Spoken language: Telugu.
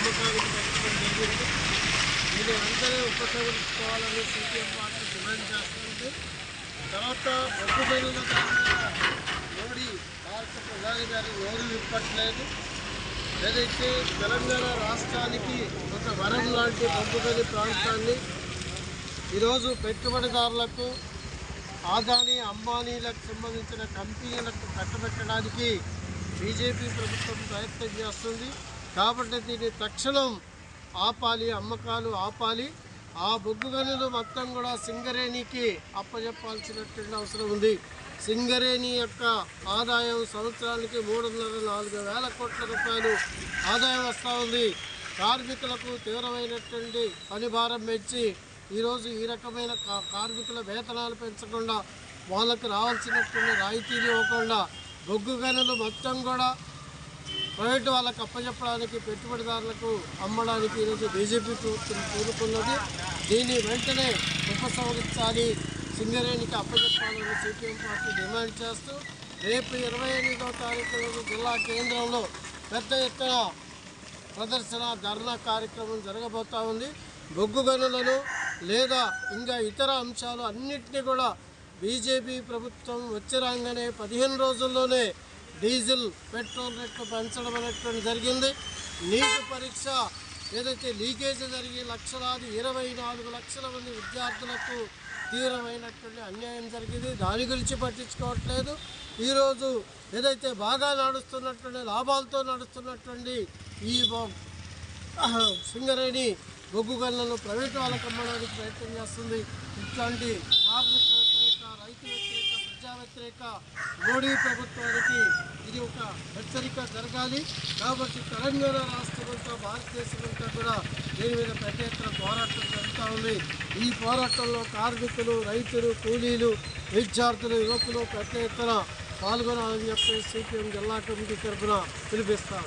అమ్మ సాగుని ఇది అందరూ ఉపసంహరించుకోవాలని సిపిఎం పార్టీ డిమాండ్ చేస్తుంది తర్వాత ఒక్క పనుల కారణంగా మోడీ భారత ప్రధాని గారు నోరు ఇప్పట్లేదు ఏదైతే తెలంగాణ రాష్ట్రానికి ఒక వరం లాంటి పంపుగని ప్రాంతాన్ని ఈరోజు పెట్టుబడిదారులకు ఆదాని అంబానీలకు సంబంధించిన కంపెనీలకు కట్టబెట్టడానికి బీజేపీ ప్రభుత్వం ప్రయత్నం చేస్తుంది కాబట్టి దీన్ని తక్షణం ఆపాలి అమ్మకాలు ఆపాలి. ఆ బొగ్గు గనులు మొత్తం కూడా సింగరేణికి అప్పజెప్పాల్సినటువంటి అవసరం ఉంది. సింగరేణి యొక్క ఆదాయం సంవత్సరానికి మూడున్నర నాలుగు వేల కోట్ల రూపాయలు ఆదాయం వస్తూ ఉంది. కార్మికులకు తీవ్రమైనటువంటి పని భారం పెంచి ఈరోజు ఈ రకమైన కా- కార్మికుల వేతనాలు పెంచకుండా వాళ్ళకు రావాల్సినటువంటి రాయితీలు ఇవ్వకుండా బొగ్గు గనులు మొత్తం కూడా ప్రైవేటు వాళ్ళకు అప్పచెప్పడానికి పెట్టుబడిదారులకు అమ్మడానికి ఈరోజు బీజేపీ ప్రభుత్వం కోరుకున్నది. దీన్ని వెంటనే ఉపసంహరించాలి. సింగరేణికి అప్పచెప్పాలని సిపిఎం పార్టీ డిమాండ్ చేస్తూ రేపు ఇరవై ఎనిమిదో తారీఖు రోజు జిల్లా కేంద్రంలో పెద్ద ఎత్తున ప్రదర్శన ధర్నా కార్యక్రమం జరగబోతా ఉంది. బొగ్గు గనులను లేదా ఇంకా ఇతర అంశాలు అన్నింటినీ కూడా బీజేపీ ప్రభుత్వం వచ్చి రాగానే పదిహేను రోజుల్లోనే డీజిల్ పెట్రోల్ రేట్లు పెంచడం అనేటువంటి జరిగింది. నీటి పరీక్ష ఏదైతే లీకేజ్ జరిగి లక్షలాది ఇరవై నాలుగు లక్షల మంది విద్యార్థులకు తీవ్రమైనటువంటి అన్యాయం జరిగింది. దాని గురించి పట్టించుకోవట్లేదు. ఈరోజు ఏదైతే బాగా నడుస్తున్నటువంటి లాభాలతో నడుస్తున్నటువంటి ఈ సింగరేణి బొగ్గు గన్లను ప్రైవేట్ వాళ్ళకి అమ్మడానికి ప్రయత్నం చేస్తుంది. ఇట్లాంటి కార్మిక వ్యతిరేక రైతు వ్యతిరేక వ్యతిరేక మోడీ ప్రభుత్వానికి ఇది ఒక హెచ్చరిక జరగాలి. కాబట్టి తెలంగాణ రాష్ట్రమంతా భారతదేశమంతా కూడా దీని మీద పెద్ద ఎత్తున పోరాటం జరుగుతూ ఉంది. ఈ పోరాటంలో కార్మికులు రైతులు కూలీలు విద్యార్థులు యువకులు పెద్ద ఎత్తున పాల్గొనాలని చెప్పి సిపిఎం జిల్లా కమిటీ తరఫున పిలిపిస్తాం.